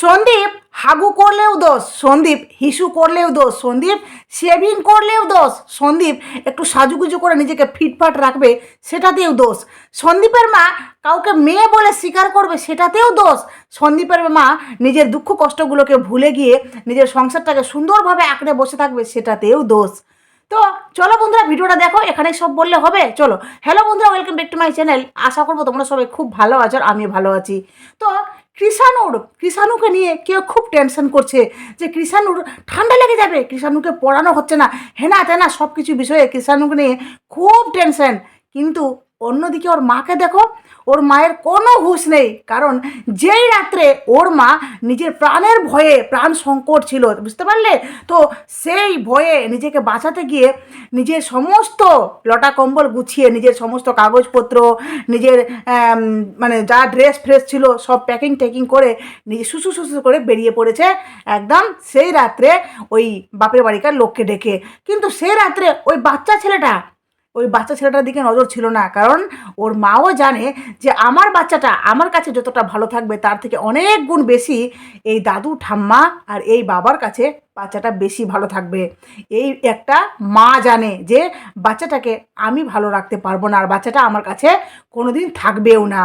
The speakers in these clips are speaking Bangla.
সন্দীপ, হাগু করলেও দোষ, সন্দীপ, হিসু করলেও দোষ, সন্দীপ শেভিং করলেও দোষ, সন্দীপ, একটু সাজুগুজু করে নিজেকে ফিটফাট রাখবে, সেটাতেও দোষ। সন্দীপের মা কাউকে মেয়ে বলে স্বীকার করবে, সেটাতেও দোষ। সন্দীপের মা নিজের দুঃখ কষ্টগুলোকে ভুলে গিয়ে নিজের সংসারটাকে সুন্দরভাবে আঁকড়ে বসে থাকবে, সেটাতেও দোষ। তো চলো বন্ধুরা, ভিডিওটা দেখো, এখানেই সব বললে হবে। চলো। হ্যালো বন্ধুরা welcome back to my channel আশা করব তোমরা সবাই খুব ভালো আছো আর আমি ভালো আছি। তো কৃষাণুর, কৃষাণুকে নিয়ে কেউ খুব টেনশন করছে যে কৃষাণুর ঠান্ডা লেগে যাবে, কৃষাণুকে পড়ানো হচ্ছে না। হেনা তেনা সব কিছু বিষয়ে কৃষাণুকে নিয়ে খুব টেনশন কিন্তু অন্যদিকে ওর মাকে দেখো ওর মায়ের কোনো হুঁশ নেই। কারণ যেই রাত্রে ওর মা নিজের প্রাণের ভয়ে প্রাণ সংকট ছিল, বুঝতে পারলে? তো সেই ভয়ে নিজেকে বাঁচাতে গিয়ে নিজের সমস্ত লটা কম্বল গুছিয়ে, নিজের সমস্ত কাগজপত্র, নিজের মানে যা ড্রেস ফ্রেস ছিল সব প্যাকিং ট্যাকিং করে নিজে শুশু শুশু করে বেরিয়ে পড়েছে একদম সেই রাত্রে ওই বাপের বাড়িকার লোককে ডেকে। কিন্তু সেই রাত্রে ওই বাচ্চা ছেলেটা ওই বাচ্চা ছেলেটার দিকে নজর ছিল না। কারণ ওর মাও জানে যে আমার বাচ্চাটা আমার কাছে যতটা ভালো থাকবে তার থেকে অনেক গুণ বেশি এই দাদু, ঠাম্মা আর এই বাবার কাছে বাচ্চাটা বেশি ভালো থাকবে। এই একটা মা জানে যে বাচ্চাটাকে আমি ভালো রাখতে পারব না আর বাচ্চাটা আমার কাছে কোনোদিন থাকবেও না।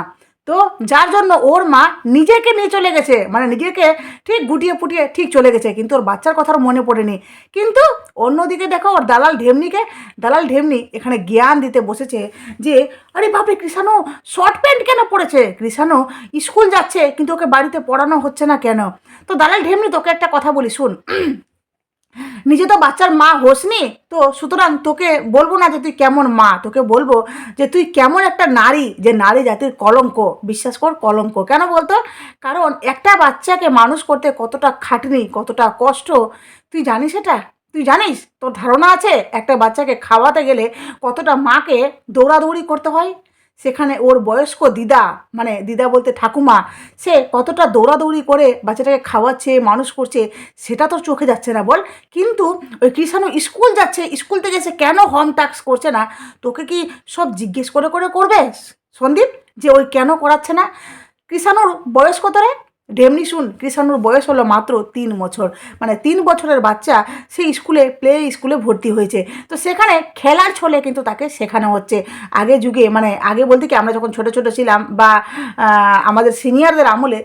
তো যার জন্য ওর মা নিজেকে নিয়ে চলে গেছে। মানে নিজেকে ঠিক গুটিয়ে ফুটিয়ে ঠিক চলে গেছে। কিন্তু ওর বাচ্চার কথা মনে পড়েনি। কিন্তু অন্যদিকে দেখো ওর দালাল ঢেমনিকে, দালাল ঢেমনি এখানে জ্ঞান দিতে বসেছে যে, আরে বাপরে, কৃষাণু, শর্ট প্যান্ট কেন পড়েছে? কৃষাণু, স্কুল যাচ্ছে, কিন্তু ওকে বাড়িতে পড়ানো হচ্ছে না কেন? তো দালাল ঢেমনি তোকে একটা কথা বলি, শুন। নিজে তো বাচ্চার মা হোসনি, তো সুতরাং তোকে বলব না যে তুই কেমন মা, তোকে বলব যে তুই কেমন একটা নারী, যে নারী জাতির কলঙ্ক, বিশ্বাস কর কলঙ্ক। কেন বলতো? কারণ একটা বাচ্চাকে মানুষ করতে কতটা খাটনি, কতটা কষ্ট, তুই জানিস এটা? তুই জানিস? তোর ধারণা আছে? একটা বাচ্চাকে খাওয়াতে গেলে কতটা মাকে দৌড়াদৌড়ি করতে হয়? সেখানে ওর বয়স্ক দিদা মানে দিদা বলতে ঠাকুমা, সে কতটা দৌড়াদৌড়ি করে বাচ্চাটাকে খাওয়াচ্ছে, মানুষ করছে, সেটা তো চোখে যাচ্ছে না বল। কিন্তু ওই কৃষাণু স্কুল যাচ্ছে, স্কুল থেকে সে কেন হোম টাস্ক করছে না? তোকে কি সব জিজ্ঞেস করে করে করবে, সন্দীপ? যে ওই কেন করাচ্ছে না? কৃষাণুর বয়স কত রে ঢেমনি শুন, কৃষাণুর বয়স হলো মাত্র তিন বছর। মানে তিন বছরের বাচ্চা সে স্কুলে প্লে স্কুলে ভর্তি হয়েছে। তো সেখানে খেলার ছলে কিন্তু তাকে শেখানো হচ্ছে। আগে যুগে মানে আগে বলতে কি, আমরা যখন ছোটো ছোটো ছিলাম বা আমাদের সিনিয়রদের আমলে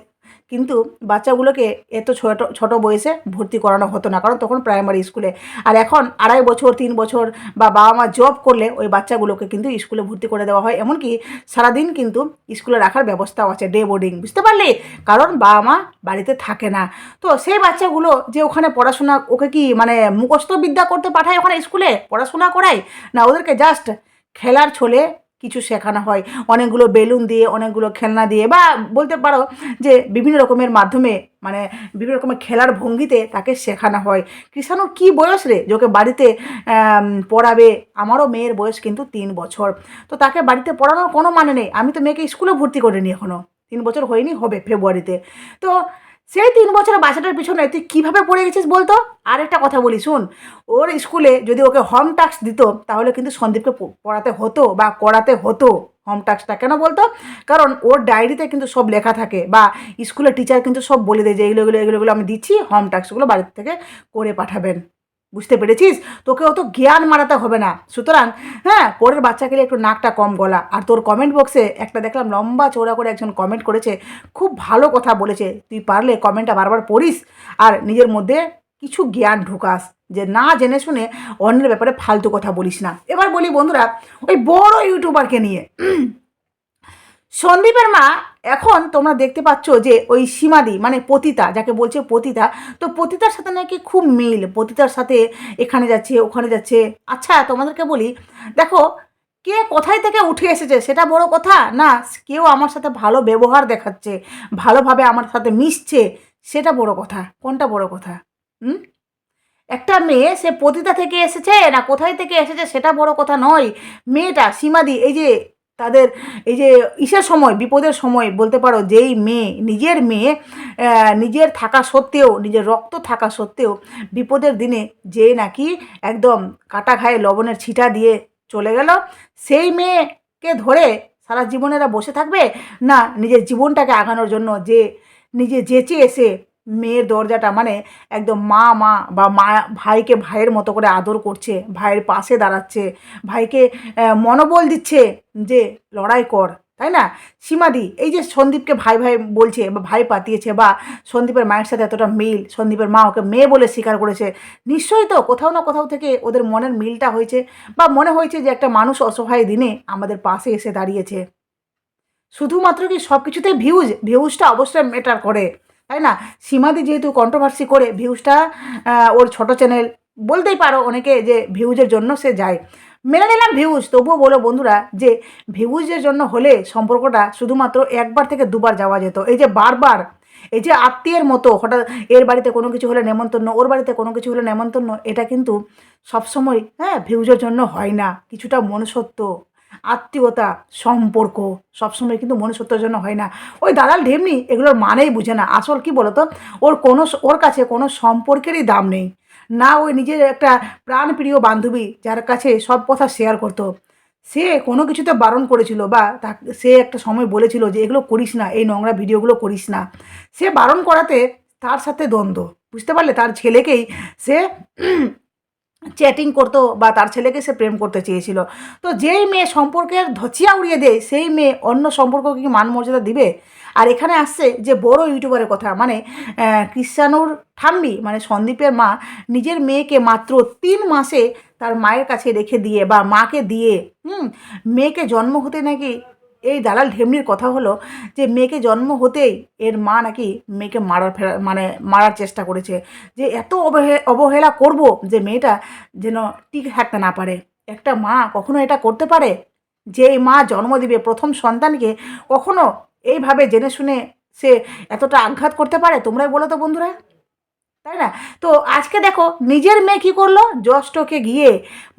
কিন্তু বাচ্চাগুলোকে এত ছোটো ছোটো বয়সে ভর্তি করানো হতো না, কারণ তখন প্রাইমারি স্কুলে আর এখন আড়াই বছর, তিন বছর বা বাবা মা জব করলে ওই বাচ্চাগুলোকে কিন্তু স্কুলে ভর্তি করে দেওয়া হয়। এমনকি সারাদিন কিন্তু স্কুলে রাখার ব্যবস্থাও আছে ডে বোর্ডিং বুঝতে পারলি? কারণ বাবা মা বাড়িতে থাকে না। তো সেই বাচ্চাগুলো যে ওখানে পড়াশোনা, ওকে কি মানে মুখস্থ বিদ্যা করতে পাঠায় ওখানে স্কুলে পড়াশোনা করায়? না ওদেরকে জাস্ট খেলার ছলে কিছু শেখানো হয়। অনেকগুলো বেলুন দিয়ে, অনেকগুলো খেলনা দিয়ে বা বলতে পারো যে বিভিন্ন রকমের মাধ্যমে মানে বিভিন্ন রকমের খেলার ভঙ্গিতে তাকে শেখানো হয়। কৃষাণুর কী বয়স রে? যে ওকে বাড়িতে পড়াবে। আমারও মেয়ের বয়স কিন্তু তিন বছর। তো তাকে বাড়িতে পড়ানোর কোনো মানে নেই। আমি তো মেয়েকে স্কুলে ভর্তি করিনি এখনও তিন বছর হয়নি, হবে ফেব্রুয়ারিতে। তো সেই তিন বছরের বাচ্চাটার পিছনে তুই কীভাবে পড়ে গেছিস বলতো? আর একটা কথা বলি, শুন, ওর স্কুলে যদি ওকে হোম টাস্ক দিত, তাহলে কিন্তু সন্দীপকে পড়াতে হতো বা করাতে হতো হোম টাস্কটা কেন বলতো? কারণ ওর ডায়েরিতে কিন্তু সব লেখা থাকে বা স্কুলের টিচার কিন্তু সব বলে দেয় যে এগুলো এগুলো এগুলো আমি দিচ্ছি হোম টাস্কগুলো বাড়ির থেকে করে পাঠাবেন। বুঝতে পেরেছিস? তোকে অত জ্ঞান মারাতে হবে না। সুতরাং হ্যাঁ পরের বাচ্চাকে একটু নাকটা কম গলা। আর তোর কমেন্ট বক্সে একটা দেখলাম লম্বা চৌড়া করে একজন কমেন্ট করেছে। খুব ভালো কথা বলেছে। তুই পারলে কমেন্টটা বারবার পড়িস। আর নিজের মধ্যে কিছু জ্ঞান ঢুকাস। যে না জেনে শুনে অন্যের ব্যাপারে ফালতু কথা বলিস না। এবার বলি বন্ধুরা, ওই বড় ইউটিউবারকে নিয়ে। সন্দীপের মা এখন তোমরা দেখতে পাচ্ছ যে ওই সীমাদি মানে পতিতা, যাকে বলছে পতিতা, তো পতিতার সাথে নাকি খুব মিল। পতিতার সাথে এখানে যাচ্ছে, ওখানে যাচ্ছে। আচ্ছা তোমাদেরকে বলি, দেখো, কে কোথায় থেকে উঠে এসেছে সেটা বড় কথা? না, কেউ আমার সাথে ভালো ব্যবহার দেখাচ্ছে, ভালোভাবে আমার সাথে মিশছে, সেটা বড় কথা। কোনটা বড় কথা? হুম? একটা মেয়ে, সে পতিতা থেকে এসেছে না কোথায় থেকে এসেছে সেটা বড় কথা নয়। মেয়েটা, সীমাদি, এই যে তাদের এই যে ইসের সময়, বিপদের সময় বলতে পারো যেই মেয়ে, নিজের মেয়ে নিজের থাকা সত্ত্বেও, নিজের রক্ত থাকা সত্ত্বেও বিপদের দিনে যে নাকি একদম কাটা ঘায়ে লবণের ছিটা দিয়ে চলে গেল, সেই মেয়েকে ধরে সারা জীবনেরা বসে থাকবে? না, নিজের জীবনটাকে আগানোর জন্য যে, নিজে যেচে এসে মেয়ের দরজাটা মানে একদম মা মা বা মা, ভাইকে ভাইয়ের মতো করে আদর করছে, ভাইয়ের পাশে দাঁড়াচ্ছে, ভাইকে মনোবল দিচ্ছে যে লড়াই কর, তাই না? সীমাদি, এই যে সন্দীপকে ভাই ভাই বলছে বা ভাই পাতিয়েছে বা সন্দীপের মায়ের সাথে এতটা মিল, সন্দীপের মা ওকে মেয়ে বলে স্বীকার করেছে, নিশ্চয়ই তো কোথাও না কোথাও থেকে ওদের মনের মিলটা হয়েছে বা মনে হয়েছে যে একটা মানুষ অসহায় দিনে আমাদের পাশে এসে দাঁড়িয়েছে। শুধুমাত্র কি সব কিছুতেই ভিউজ ভিউজটা অবশ্যই ম্যাটার করে। তাই না? সীমাদি যেহেতু কন্ট্রোভার্সি করে ভিউজটা ওর ছোট চ্যানেল বলতেই পারো অনেকে যে ভিউজের জন্য সে যায়। মেনে নিলাম ভিউজ, তবুও বলো বন্ধুরা যে ভিউজের জন্য হলে সম্পর্কটা শুধুমাত্র একবার থেকে দুবার যাওয়া যেত। এই যে বারবার, এই যে আত্মীয়ের মতো হঠাৎ এর বাড়িতে কোনো কিছু হলে নেমন্তন্ন, ওর বাড়িতে কোনো কিছু হলে নেমন্তন্ন, এটা কিন্তু সবসময় হ্যাঁ ভিউজের জন্য হয় না, কিছুটা মনুষ্যত্ব। আত্মীয়তা, সম্পর্ক, সবসময় কিন্তু মনুষ্যত্বের জন্য হয় না। ওই দালাল ঢেমনি এগুলোর মানেই বুঝে না। আসল কি বলতো? ওর কোনো ওর কাছে কোনো সম্পর্কেরই দাম নেই। না ওই নিজের একটা প্রাণপ্রিয় বান্ধবী যার কাছে সব কথা শেয়ার করতো। সে কোনো কিছুতে বারণ করেছিল বা তা সে একটা সময় বলেছিল যে, এগুলো করিস না, এই নোংরা ভিডিওগুলো করিস না। সে বারণ করাতে তার সাথে দ্বন্দ্ব। বুঝতে পারলে? তার ছেলেকেই সে চ্যাটিং করতো বা তার ছেলেকে সে প্রেম করতে চেয়েছিল। তো যেই মেয়ে সম্পর্কের ধচিয়া উড়িয়ে দেয়, সেই মেয়ে অন্য সম্পর্ককে কি মান মর্যাদা দিবে? আর এখানে আসছে যে বড় ইউটিউবারের কথা মানে কৃষ্ণানুর ঠাম্মি মানে সন্দীপের মা, নিজের মেয়েকে মাত্র তিন মাসে তার মায়ের কাছে রেখে দিয়ে বা মাকে দিয়ে, হুম, মেয়েকে জন্ম হতে নাকি এই দালাল ঢেমনির কথা হলো যে মেয়েকে জন্ম হতেই এর মা নাকি মেয়েকে মারার ফেরা মানে মারার চেষ্টা করেছে। যে এত অবহে অবহেলা করব যে মেয়েটা যেন টিকে থাকতে না পারে। একটা মা কখনো এটা করতে পারে? যে মা জন্ম দিবে প্রথম সন্তানকে কখনো এইভাবে জেনে শুনে সে এতটা আঘাত করতে পারে? তোমরাই বলো তো বন্ধুরা। তাই না? তো আজকে দেখো নিজের মেয়ে কী করল? জস্টকে গিয়ে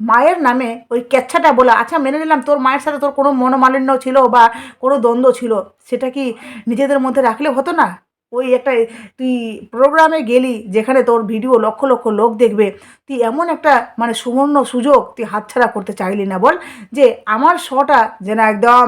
মায়ের নামে ওই ক্যাচ্ছাটা বলে আচ্ছা মেনে নিলাম, তোর মায়ের সাথে তোর কোনো মনোমালিন্য ছিল বা কোনো দ্বন্দ্ব ছিল, সেটা কি নিজেদের মধ্যে রাখলে হতো না? ওই একটা, তুই প্রোগ্রামে গেলি যেখানে তোর ভিডিও লক্ষ লক্ষ লোক দেখবে, তুই এমন একটা মানে সুবর্ণ সুযোগ তুই হাতছাড়া করতে চাইলি না। বল যে, আমার শটা যেন একদম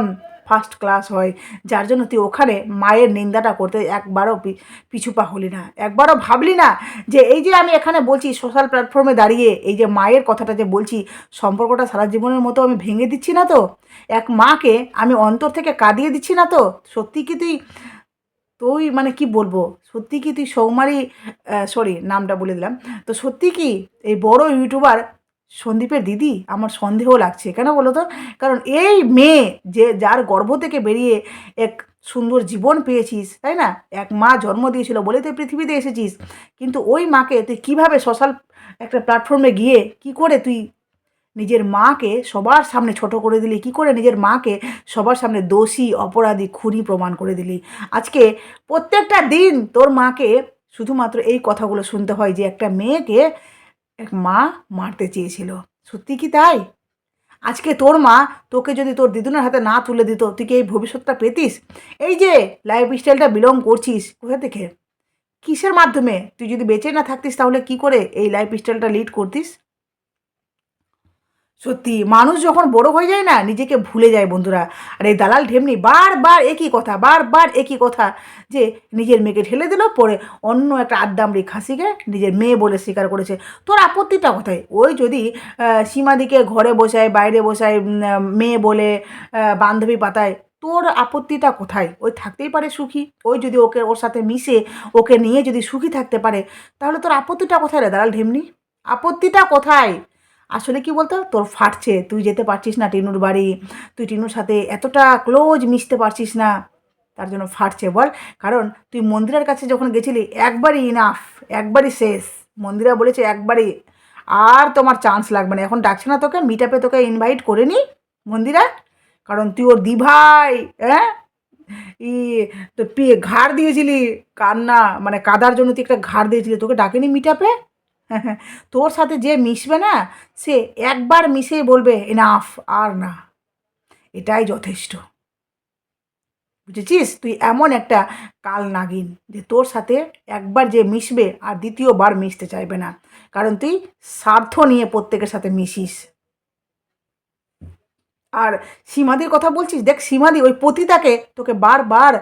ফার্স্ট ক্লাস হয়, যার জন্য তুই ওখানে মায়ের নিন্দাটা করতে একবারও পি- পিছু পা হলি না। একবারও ভাবলি না যে এই যে আমি এখানে বলছি সোশ্যাল প্ল্যাটফর্মে দাঁড়িয়ে, এই যে মায়ের কথাটা যে বলছি, সম্পর্কটা সারা জীবনের মতো আমি ভেঙে দিচ্ছি না তো? এক মাকে আমি অন্তর থেকে কাঁদিয়ে দিচ্ছি না তো? সত্যি কি তুই তুই মানে কি বলব? সত্যি কি তুই সৌমারি সরি নামটা বলে দিলাম। তো সত্যি কি এই বড় ইউটিউবার সন্দীপের দিদি? আমার সন্দেহ লাগছে। কেন বলো তো? কারণ এই মেয়ে যে, যার গর্ভ থেকে বেরিয়ে এক সুন্দর জীবন পেয়েছিস, তাই না? এক মা জন্ম দিয়েছিল বলে তুই পৃথিবীতে এসেছিস। কিন্তু ওই মাকে তুই কীভাবে সোশ্যাল একটা প্ল্যাটফর্মে গিয়ে কি করে তুই নিজের মাকে সবার সামনে ছোট করে দিলি? কি করে নিজের মাকে সবার সামনে দোষী, অপরাধী, খুনি প্রমাণ করে দিলি? আজকে প্রত্যেকটা দিন তোর মাকে শুধুমাত্র এই কথাগুলো শুনতে হয় যে, একটা মেয়েকে এক মা মারতে চেয়েছিল। সত্যি কি তাই? আজকে তোর মা তোকে যদি তোর দিদুনের হাতে না তুলে দিত, তুই কি এই ভবিষ্যৎটা পেতিস? এই যে লাইফ স্টাইলটা বিলং করছিস, কোথা থেকে? কিসের মাধ্যমে? তুই যদি বেঁচে না থাকতিস তাহলে কি করে এই লাইফ স্টাইলটা লিড করতিস? সত্যি, মানুষ যখন বড় হয়ে যায় না, নিজেকে ভুলে যায় বন্ধুরা। আর এই দালাল ঢেমনি, বারবার একই কথা, বারবার একই কথা যে নিজের মেয়েকে ঠেলে দিল, পরে অন্য একটা আদ্দামড়ি খাসিকে নিজের মেয়ে বলে স্বীকার করেছে। তোর আপত্তিটা কোথায়? ওই যদি সীমাদিকে ঘরে বসায়, বাইরে বসায় মেয়ে বলে বান্ধবী পাতায়, তোর আপত্তিটা কোথায়? ওই থাকতেই পারে সুখী। ওই যদি ওকে, ওর সাথে মিশে, ওকে নিয়ে যদি সুখী থাকতে পারে, তাহলে তোর আপত্তিটা কোথায় রে দালাল ঢেমনি? আপত্তিটা কোথায়? আসলে কি বলতো? তোর ফাটছে, তুই যেতে পারছিস না টিনুর বাড়ি। তুই টিনুর সাথে এতটা ক্লোজ মিশতে পারছিস না। তার জন্য ফাটছে, বল। কারণ তুই মন্দিরের কাছে যখন গেছিলি, একবারই ইনাফ একবারই শেষ। মন্দিরা বলেছে একবারই। আর তোমার চান্স লাগবে না। এখন ডাকছে না তোকে মিট আপে তোকে ইনভাইট করে নি মন্দিরা। কারণ তুই ওর দিভাই হ্যাঁ? ই, তো ঘাড় দিয়েছিলি। কান্না মানে কাদার জন্য তুই একটা ঘাড় দিয়েছিলি। তোকে ডাকেনি মিট আপে তোর সাথে যে মিশবে না, সে একবার মিশেই বলবে এনাফ আর না। এটাই যথেষ্ট। বুঝেছিস? তুই এমন একটা কাল নাগিন যে তোর সাথে একবার যে মিশবে আর দ্বিতীয়বার মিশতে চাইবে না। কারণ তুই স্বার্থ নিয়ে প্রত্যেকের সাথে মিশিস। আর সীমাদির কথা বলছিস? দেখ সীমাদি ওই পতিতাকে তোকে বারবার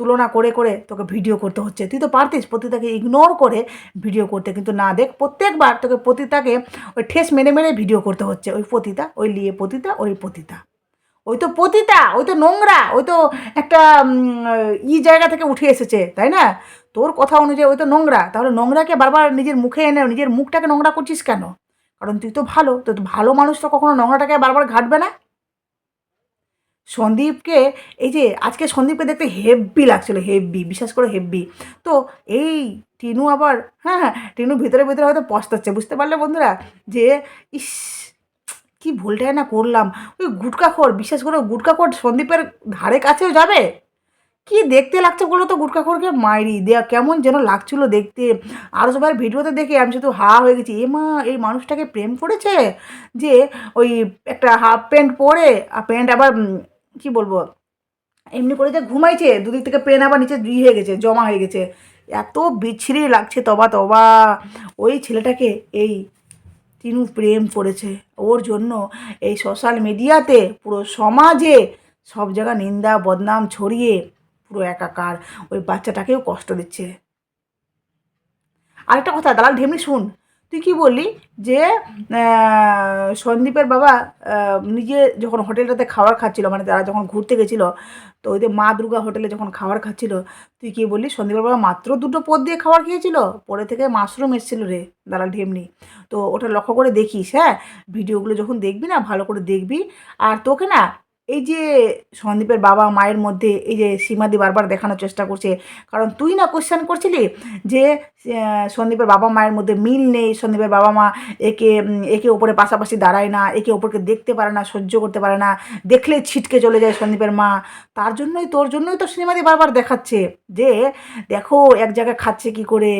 তুলনা করে করে তোকে ভিডিও করতে হচ্ছে। তুই তো পারতিস পতিতাকে ইগনোর করে ভিডিও করতে, কিন্তু না দেখ, প্রত্যেকবার তোকে পতিতাকে ওই ঠেস মেরে মেরে ভিডিও করতে হচ্ছে। ওই পতিতা, ওই লিয়ে পতিতা, ওই পতিতা। ওই তো পতিতা, ওই তো নোংরা, ওই তো একটা ই জায়গা থেকে উঠে এসেছে, তাই না? তোর কথা অনুযায়ী ওই তো নোংরা। তাহলে নোংরাকে বারবার নিজের মুখে এনে, নিজের মুখটাকে নোংরা করছিস কেন? কারণ তুই তো ভালো তো ভালো মানুষ তো কখনো নোংরাটাকে বারবার ঘাটবে না? সন্দীপকে, এই যে আজকে সন্দীপকে দেখতে হেভি লাগছিল হেভি বিশেষ করে হেভি তো এই টিনু আবার হ্যাঁ হ্যাঁ টিনু ভিতরে ভিতরে হয়তো পস্তাচ্ছে, বুঝতে পারলে বন্ধুরা? যে, ইস, কি ভুলটাই না করলাম। ওই গুটকা গুটকাখোর বিশেষ করে গুটকা গুটকাখোর সন্দীপের ধারে কাছেও যাবে? কি দেখতে লাগছে বলো তো গুটকাখোরকে? মাইরি, দেয়া কেমন যেন লাগছিল দেখতে। আরও সবার ভিডিওতে দেখে আমি শুধু হা হয়ে গেছি। এ মা, এই মানুষটাকে প্রেম করেছে? যে ওই একটা হাফ প্যান্ট পরে প্যান্ট আবার কি বলব? এমনি করে যে ঘুমাইছে, দুদিক থেকে পেন আবার নিচে দুই হয়ে গেছে, জমা হয়ে গেছে। এত বিচ্ছিরি লাগছে তবা তবা। ওই ছেলেটাকে এই তিনু প্রেম করেছে। ওর জন্য এই সোশ্যাল মিডিয়াতে পুরো সমাজে সব জায়গা নিন্দা, বদনাম ছড়িয়ে পুরো একাকার। ওই বাচ্চাটাকেও কষ্ট দিচ্ছে। আরেকটা কথা, দালাল ঢেমনি, শুন। তুই কি বললি যে সন্দীপের বাবা নিজে যখন হোটেলটাতে খাবার খাচ্ছিল মানে তারা যখন ঘুরতে গেছিল, তো ওই যে মা দুর্গা হোটেলে যখন খাবার খাচ্ছিল, তুই কি বললি সন্দীপের বাবা মাত্র দুটো পদ দিয়ে খাবার খেয়েছিল? পরে থেকে মাশরুম এসেছিল রে, দালাল ঢেমনি। তো ওটা লক্ষ্য করে দেখিস হ্যাঁ? ভিডিওগুলো যখন দেখবি না, ভালো করে দেখবি। আর তোকে না এই যে সন্দীপের বাবা মায়ের মধ্যে এই যে সীমাদি বারবার দেখানোর চেষ্টা করছে, কারণ তুই না কোশ্চেন করছিলি যে সন্দীপের বাবা মায়ের মধ্যে মিল নেই, সন্দীপের বাবা মা একে একে ওপরে পাশাপাশি দাঁড়ায় না, একে ওপরকে দেখতে পারে না, সহ্য করতে পারে না, দেখলে ছিটকে চলে যায় সন্দীপের মা। তার জন্যই, তোর জন্যই তো সিনেমাদি বারবার দেখাচ্ছে যে, দেখো এক জায়গায় খাচ্ছে কি করে,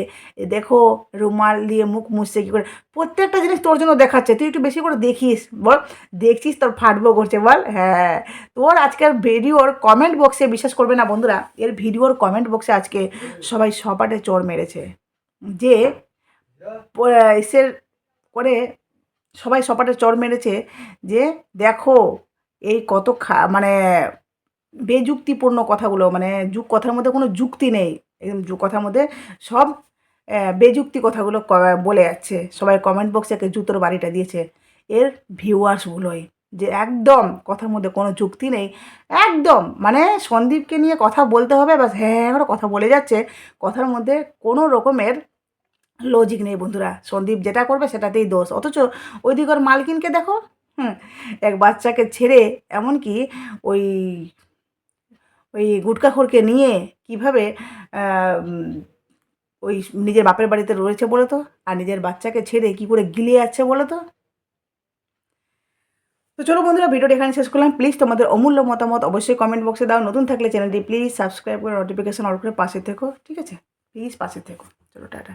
দেখো রুমাল দিয়ে মুখ মুছছে কী করে। প্রত্যেকটা জিনিস তোর জন্য দেখাচ্ছে, তুই একটু বেশি করে দেখিস, বল। দেখছিস তোর ফাটবো করছে, বল। হ্যাঁ। তোর আজকের ভিডিওর কমেন্ট বক্সে বিশ্বাস করবে না বন্ধুরা, এর ভিডিওর কমেন্ট বক্সে আজকে সবাই সপাটে চোর মেরেছে। যে ইসের করে সবাই সপাটে চর মেরেছে যে, দেখো এই কত খা মানে বেযুক্তিপূর্ণ কথাগুলো মানে যুগ, কথার মধ্যে কোনো যুক্তি নেই। একদম যু- কথার মধ্যে সব বেযুক্তি কথাগুলো বলে যাচ্ছে। সবাই কমেন্ট বক্সে জুতোর বাড়িটা দিয়েছে। এর ভিউয়ার্সগুলোই যে একদম কথার মধ্যে কোনো যুক্তি নেই, একদম। মানে সন্দীপকে নিয়ে কথা বলতে হবে বাস হ্যাঁ হ্যাঁ করে কথা বলে যাচ্ছে। কথার মধ্যে কোনো রকমের লজিক নেই বন্ধুরা। সন্দীপ যেটা করবে সেটাতেই দোষ। অথচ ওই দিকের মালকিনকে দেখো, হুম, এক বাচ্চাকে ছেড়ে এমনকি ওই ওই গুটকাখোরকে নিয়ে কীভাবে ওই নিজের বাপের বাড়িতে রয়েছে বলে তো? আর নিজের বাচ্চাকে ছেড়ে কি করে গিলে যাচ্ছে বলে তো? তো চলো বন্ধুরা, ভিডিওটা এখানে শেষ করলাম। প্লিজ তোমাদের অমূল্য মতামত অবশ্যই কমেন্ট বক্সে দাও। নতুন থাকলে চ্যানেলটি প্লিজ সাবস্ক্রাইব করে নোটিফিকেশন অল করে পাশে থেকো, ঠিক আছে? প্লিজ পাশে থেকো। চলো, টাটা।